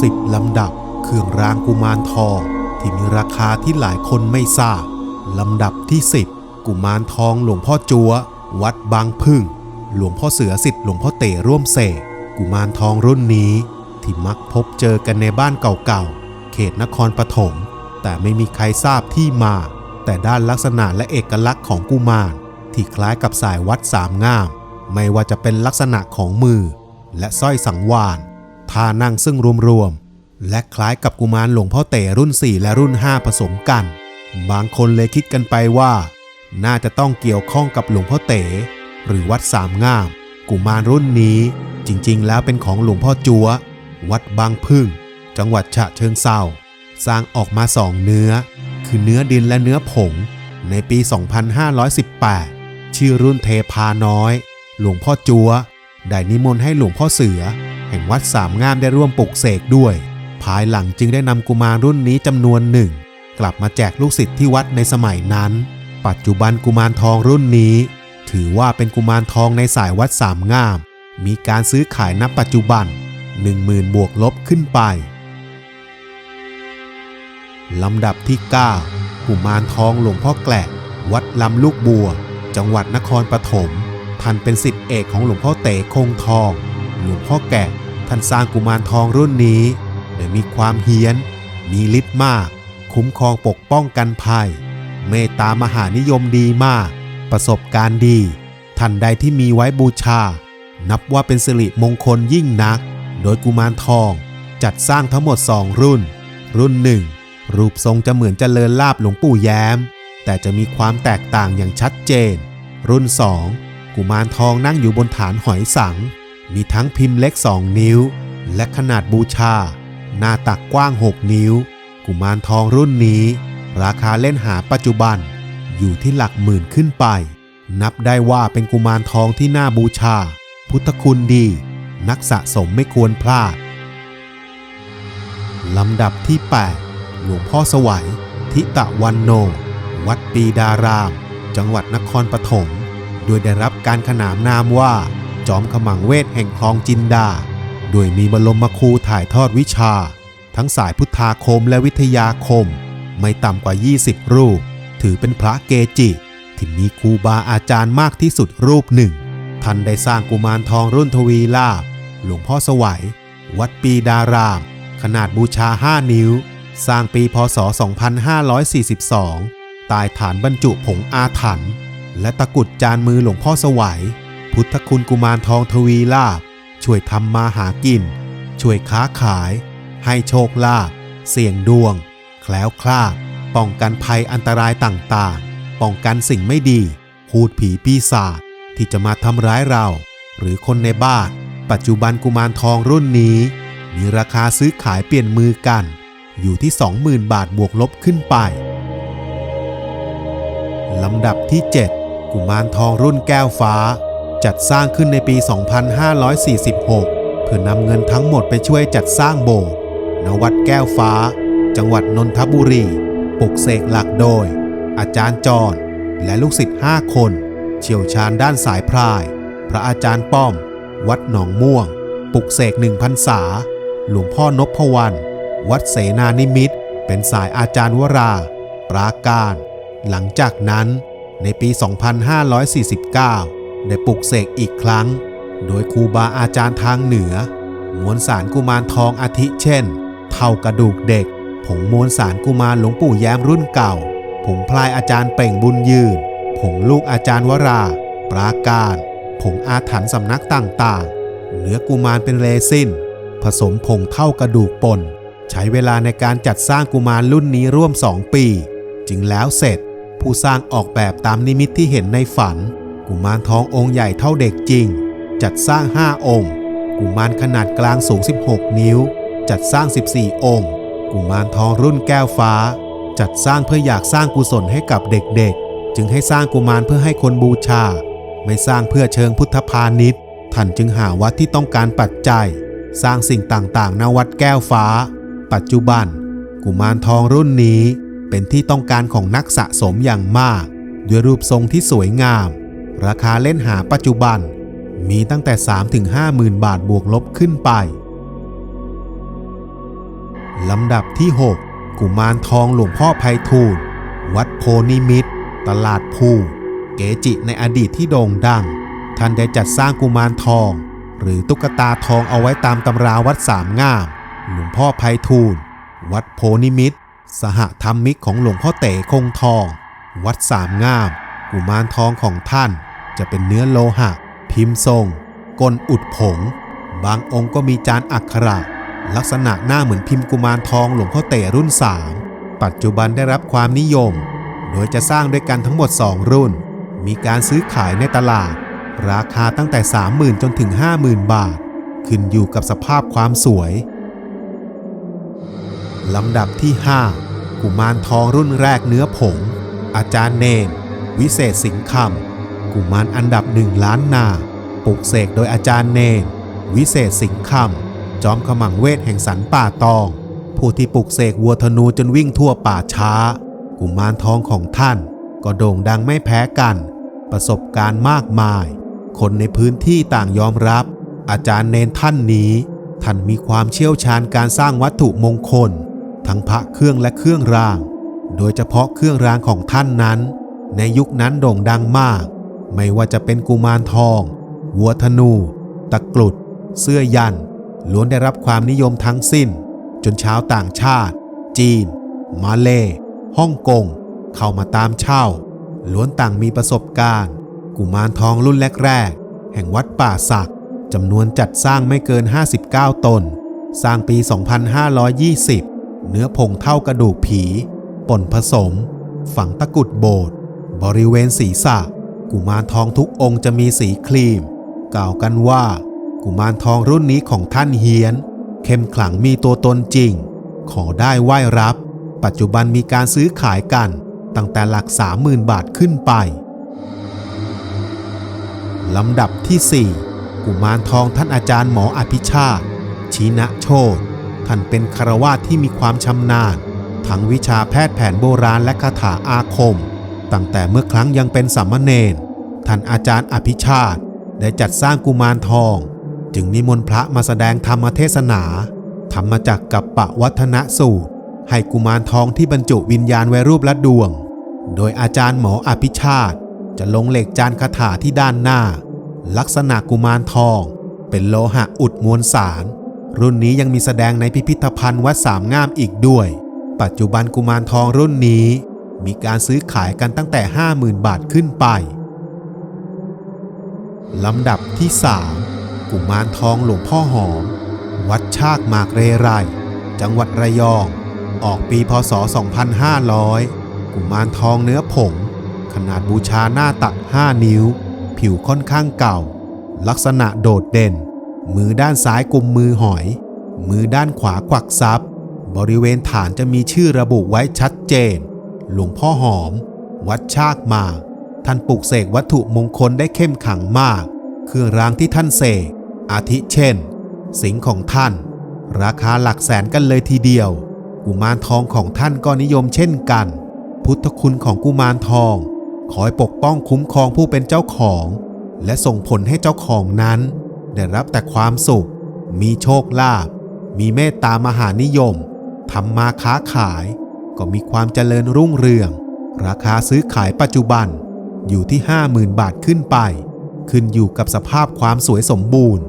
สิบลำดับ เครื่องรางกุมารทองที่มีราคาที่หลายคนไม่ทราบ ลำดับที่สิบกุมารทองหลวงพ่อจัว วัดบางพึ่ง หลวงพ่อเสือสิทธิ์หลวงพ่อเต๋ร่วมเสกกุมารทองรุ่นนี้ที่มักพบเจอกันในบ้านเก่าๆ เขตนครปฐม แต่ไม่มีใครทราบที่มา แต่ด้านลักษณะและเอกลักษณ์ของกุมาร ที่คล้ายกับสายวัดสามงาม ไม่ว่าจะเป็นลักษณะของมือ และสร้อยสังวาน ท่านั่งซึ่งรวมๆและคล้ายกับกุมารหลวงพ่อเต๋รุ่น 4 และรุ่น 5 ผสมกัน บางคนเลยคิดกันไปว่า น่าจะต้องเกี่ยวข้องกับหลวงพ่อเต๋หรือวัดสามงาม กุมารรุ่นนี้จริงๆ แล้วเป็นของหลวงพ่อจัววัดบางพึ่ง จังหวัดฉะเชิงเซาสร้างออกมาสองเนื้อ คือเนื้อดินและเนื้อผง ในปี 2518 ชื่อรุ่นเทพาน้อย หลวงพ่อจัวได้นิมนต์ให้หลวงพ่อเสือ แห่งวัดสามงามได้ร่วมปลุกเสกด้วย ภายหลังจึงได้นำกุมารรุ่นนี้จำนวนหนึ่ง กลับมาแจกลูกศิษย์ที่วัดในสมัยนั้น ปัจจุบันกุมารทองรุ่นนี้ ถือว่าเป็นกุมารทองในสายวัดสามงาม มีการซื้อขายณปัจจุบัน 10,000 บวกลบขึ้นไปลำดับที่ 9 กุมารทองหลวงพ่อแกละวัดลำลูกบัว จังหวัดนครปฐมท่านเป็นสิทธิเอกของหลวงพ่อเต๋คงทอง หลวงพ่อแกะ ท่านสร้างกุมารทองรุ่นนี้ได้มีความเฮี้ยน มีฤทธิ์มาก คุ้มครองปกป้องกันภัย เมตตามหานิยมดีมาก ประสบการณ์ดี ท่านใดที่มีไว้บูชา นับว่าเป็นสิริมงคลยิ่งนัก โดยกุมารทองจัดสร้างทั้งหมด2รุ่น รุ่นหนึ่งรูปทรงจะเหมือนเจริญลาบหลวงปู่แย้ม แต่จะมีความแตกต่างอย่างชัดเจน รุ่น 2 กุมารทองนั่งอยู่บนฐานหอยสัง มีทั้งพิมพ์เล็ก 2 นิ้ว และขนาดบูชา หน้าตักกว้าง 6 นิ้ว กุมารทองรุ่นนี้ ราคาเล่นหาปัจจุบัน อยู่ที่หลักหมื่นขึ้นไป นับได้ว่าเป็นกุมารทองที่น่าบูชา พุทธคุณดี นักสะสมไม่ควรพลาด ลำดับที่ 8 หลวงพ่อสวัย ทิตะวันโน วัดปีดาราม จังหวัดนครปฐมโดยได้รับการขนานนามว่า จอมขมังเวทแห่งคลองจินดา โดยมีบรมครูถ่ายทอดวิชา ทั้งสายพุทธาคมและวิทยาคม ไม่ต่ำกว่า 20 รูป ถือเป็นพระเกจิ ที่มีครูบาอาจารย์มากที่สุดรูปหนึ่ง ท่านได้สร้างกุมารทองรุ่นทวีลาภหลวงพ่อสวัย วัดปีดาราม ขนาดบูชา 5 นิ้ว สร้างปีพศ 2542 ตายฐานบรรจุผงอาถรรพ์และตะกรุดจานมือหลวงพ่อสวัย พุทธคุณกุมารทองทวีลาภช่วยทำมาหากิน ช่วยค้าขาย ให้โชคลาภเสี่ยงดวง แคล้วคลาดป้องกันภัยอันตรายต่างๆ ป้องกันสิ่งไม่ดี พูดผีปีศาจที่จะมาทำร้ายเรา หรือคนในบ้าน ปัจจุบันกุมารทองรุ่นนี้ มีราคาซื้อขายเปลี่ยนมือกัน อยู่ที่ 20,000 บาทบวกลบขึ้นไปลำดับที่ 7 กุมารทองรุ่นแก้วฟ้า จัดสร้างขึ้นในปี 2546 เพื่อนำเงินทั้งหมดไปช่วยจัดสร้างโบสถ์ณวัดแก้วฟ้า จังหวัดนนทบุรี ปลุกเสกหลักโดย อาจารย์จรและลูกศิษย์ 5 คน เชี่ยวชาญด้านสายพราย พระอาจารย์ป้อม วัดหนองม่วง ปลุกเสกหนึ่งพรรษา หลวงพ่อนพวรรณวัดเสนานิมิตรเป็นสายอาจารย์วรา ปราการ หลังจากนั้นในปี 2549 ได้ปลุกเสกอีกครั้ง โดยครูบาอาจารย์ทางเหนือ มวลสารกุมารทองอาทิเช่น เท่ากระดูกเด็ก ผงมวลสารกุมารหลวงปู่แย้มรุ่นเก่า ผงพลายอาจารย์เป่งบุญยืน ผงลูกอาจารย์วรา ปราการ ผงอาถรรพ์สำนักต่างๆ เนื้อกุมารเป็นเรซินผสมผงเท่ากระดูกป่น ใช้เวลาในการจัดสร้างกุมารรุ่นนี้ร่วม2ปี จึงแล้วเสร็จผู้สร้างออกแบบตามนิมิตที่เห็นในฝัน กุมารทององค์ใหญ่เท่าเด็กจริง จัดสร้าง 5 องค์ กุมารขนาดกลางสูง 16 นิ้ว จัดสร้าง 14 องค์ กุมารทองรุ่นแก้วฟ้า จัดสร้างเพื่ออยากสร้างกุศลให้กับเด็กๆ จึงให้สร้างกุมารเพื่อให้คนบูชา ไม่สร้างเพื่อเชิงพุทธพาณิชย์ท่านจึงหาวัดที่ต้องการปัจจัย สร้างสิ่งต่างๆณวัดแก้วฟ้า ปัจจุบัน กุมารทองรุ่นนี้เป็นที่ต้องการของนักสะสมอย่างมาก ด้วยรูปทรงที่สวยงาม ราคาเล่นหาปัจจุบัน มีตั้งแต่ 3-5หมื่นบาทบวกลบขึ้นไป ลำดับที่ 6 กุมารทองหลวงพ่อไพฑูรย์วัดโพนิมิตร ตลาดภูเกจิในอดีตที่โด่งดัง ท่านได้จัดสร้างกุมารทอง หรือตุ๊กตาทองเอาไว้ตามตำราวัดสามงาม หลวงพ่อไพฑูรย์วัดโพนิมิตร สหธรรมิกของหลวงพ่อเต๋คงทอง วัดสามงาม กุมารทองของท่าน จะเป็นเนื้อโลหะ พิมพ์ทรง กลอุดผง บางองค์ก็มีจานอักขระ ลักษณะหน้าเหมือนพิมพ์กุมารทองหลวงพ่อเต๋รุ่น 3 ปัจจุบันได้รับความนิยม โดยจะสร้างด้วยกันทั้งหมด 2 รุ่น มีการซื้อขายในตลาด ราคาตั้งแต่ 30,000 จนถึง 50,000 บาท ขึ้นอยู่กับสภาพความสวยลำดับที่ 5 กุมารทองรุ่นแรกเนื้อผง อาจารย์เนน วิเศษสิงห์คำ กุมารอันดับหนึ่งล้านนาปลุกเสกโดยอาจารย์เนนวิเศษสิงห์คำจอมขมังเวทแห่งสันป่าตอง ผู้ที่ปลุกเสกวัวธนูจนวิ่งทั่วป่าช้า กุมารทองของท่าน ก็โด่งดังไม่แพ้กัน ประสบการณ์มากมาย คนในพื้นที่ต่างยอมรับ อาจารย์เนนท่านนี้ ท่านมีความเชี่ยวชาญการสร้างวัตถุมงคล ทั้งพระเครื่องและเครื่องราง โดยเฉพาะเครื่องรางของท่านนั้น ในยุคนั้นโด่งดังมาก ไม่ว่าจะเป็นกุมารทอง วัวธนู ตะกรุด เสื้อยัน ล้วนได้รับความนิยมทั้งสิ้น จนชาวต่างชาติ จีน มาเลฮ่องกง เข้ามาตามเช่า ล้วนต่างมีประสบการณ์ กุมารทองรุ่นแรกๆ แห่งวัดป่าศักจำนวนจัดสร้างไม่เกิน 59 ตน สร้างปี 2520 เนื้อผงเท่ากระดูกผี ป่นผสม ฝังตะกรุดโบสถ์บริเวณศีรษะ กุมารทองทุกองค์จะมีสีครีม กล่าวกันว่า กุมารทองรุ่นนี้ของท่านเฮียน เข้มขลังมีตัวตนจริง ขอได้ไหว้รับ ปัจจุบันมีการซื้อขายกัน ตั้งแต่หลัก30,000บาทขึ้นไปลำดับที่ 4 กุมารทองท่านอาจารย์หมออภิชาติชีนะโชตท่านเป็นคารวาสที่มีความชำนาญ ทั้งวิชาแพทย์แผนโบราณและคาถาอาคม ตั้งแต่เมื่อครั้งยังเป็นสัมมเนนท่านอาจารย์อภิชาติ ได้จัดสร้างกุมารทอง จึงนิมนต์พระมาแสดงธรรมเทศนา ธรรมจักกับปะวัฒนสูตร ให้กุมารทองที่บรรจุวิญญาณไว้รูปละดวง โดยอาจารย์หมออภิชาติ จะลงเหล็กจานคาถาที่ด้านหน้า ลักษณะกุมารทอง เป็นโลหะอุดมวลสาร รุ่นนี้ยังมีแสดงในพิพิธภัณฑ์วัดสามงามอีกด้วย ปัจจุบันกุมารทองรุ่นนี้ มีการซื้อขายกันตั้งแต่ 50,000 บาทขึ้นไป ลำดับที่ 3 กุมารทองหลวงพ่อหอม วัดชากมากเรไร จังหวัดระยอง ออกปีพศ 2500 กุมารทองเนื้อผง ขนาดบูชาหน้าตัก 5 นิ้ว ผิวค่อนข้างเก่า ลักษณะโดดเด่น มือด้านซ้ายกุมมือหอย มือด้านขวากวักซับบริเวณฐานจะมีชื่อระบุไว้ชัดเจน หลวงพ่อหอม วัดชากมา ท่านปลูกเสกวัตถุมงคลได้เข้มขังมาก เครื่องรางที่ท่านเสกอาทิเช่น สิงของท่าน ราคาหลักแสนกันเลยทีเดียว กุมารทองของท่านก็นิยมเช่นกัน พุทธคุณของกุมารทอง คอยปกป้องคุ้มครองผู้เป็นเจ้าของ และส่งผลให้เจ้าของนั้น ได้รับแต่ความสุข มีโชคลาภมีเมตตามหานิยมทำมาค้าขาย ก็มีความเจริญรุ่งเรือง ราคาซื้อขายปัจจุบันอยู่ที่ 50,000 บาทขึ้นไป ขึ้นอยู่กับสภาพความสวยสมบูรณ์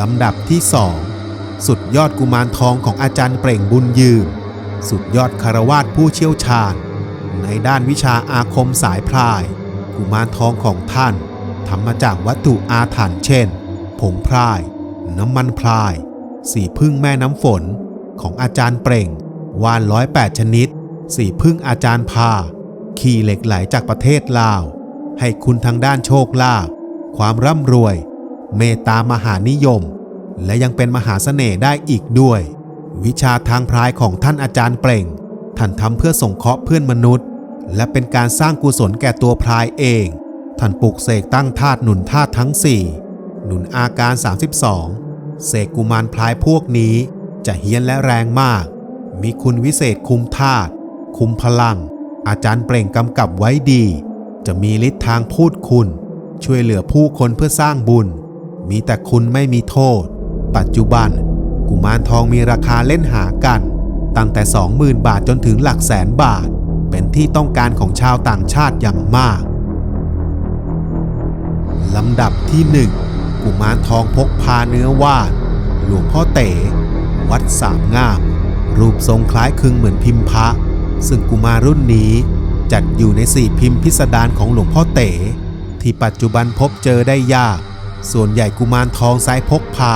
ลำดับที่ 2 สุดยอดกุมารทองของอาจารย์เปล่งบุญยืม สุดยอดคารวาสผู้เชี่ยวชาญ ในด้านวิชาอาคมสายพราย กุมารทองของท่านทำมาจากวัตถุอาถรรพ์เช่น ผงพราย น้ำมันพราย สีพึ่งแม่น้ำฝน ของอาจารย์เปล่งวานร้อยแปดชนิด สี่พึ่งอาจารย์พา ขี่เหล็กไหลจากประเทศลาว ให้คุณทางด้านโชคลาภความร่ำรวย เมตตามหานิยม และยังเป็นมหาเสน่ห์ได้อีกด้วย วิชาทางพรายของท่านอาจารย์เปล่ง ท่านทำเพื่อส่งเคราะห์เพื่อนมนุษย์ และเป็นการสร้างกุศลแก่ตัวพรายเอง ท่านปลุกเสกตั้งธาตุหนุนธาตุทั้ง4หนุนอาการ 32 เสกกุมารพลายพวกนี้ จะเฮี้ยนและแรงมาก มีคุณวิเศษคุมธาตุคุมพลัง อาจารย์เปล่งกำกับไว้ดี จะมีฤทธิ์ทางพูดคุณ ช่วยเหลือผู้คนเพื่อสร้างบุญ มีแต่คุณไม่มีโทษ ปัจจุบัน กุมารทองมีราคาเล่นหากัน ตั้งแต่ 20,000 บาทจนถึงหลักแสนบาท เป็นที่ต้องการของชาวต่างชาติอย่างมากลำดับที่หนึ่งกุมารทองพกพาเนื้อวานหลวงพ่อเต๋ วัดสามงาม รูปทรงคล้ายคลึงเหมือนพิมพ์พระ ซึ่งกุมารรุ่นนี้จัดอยู่ในสี่พิมพ์พิสดารของหลวงพ่อเต๋ที่ปัจจุบันพบเจอได้ยาก ส่วนใหญ่กุมารทองไซส์พกพา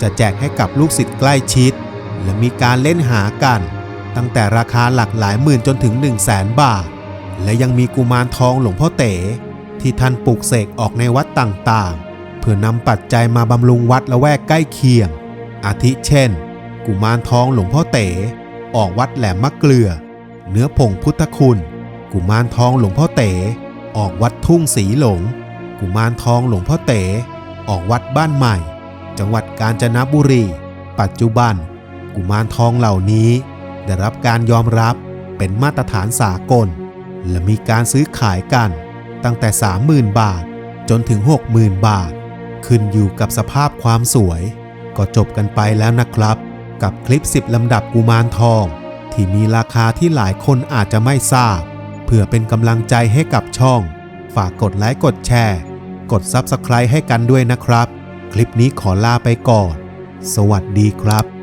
จะแจกให้กับลูกศิษย์ใกล้ชิด และมีการเล่นหากัน ตั้งแต่ราคาหลักหลายหมื่นจนถึง 1 0 0 0 0แสนบาท และยังมีกุมารทองหลวงพ่อเต๋ที่ท่านปลูกเสกออกในวัดต่างๆ เพื่อนำปัจจัยมาบำรุงวัดละแวกใกล้เคียง อาทิเช่น กุมารทองหลวงพ่อเต๋ออกวัดแหลมมะเกลือ เนื้อผงพุทธคุณ กุมารทองหลวงพ่อเต๋ออกวัดทุ่งสีหลง กุมารทองหลวงพ่อเต๋ออกวัดบ้านใหม่ จังหวัดกาญจนบุรี ปัจจุบัน กุมารทองเหล่านี้ ได้รับการยอมรับเป็นมาตรฐานสากล และมีการซื้อขายกันตั้งแต่ 30,000 บาทจนถึง 60,000 บาท ขึ้นอยู่กับสภาพความสวย ก็จบกันไปแล้วนะครับ กับคลิป 10 ลำดับกุมารทอง ที่มีราคาที่หลายคนอาจจะไม่ทราบ เพื่อเป็นกำลังใจให้กับช่อง ฝากกดไลค์กดแชร์ กด Subscribe ให้กันด้วยนะครับ คลิปนี้ขอลาไปก่อน สวัสดีครับ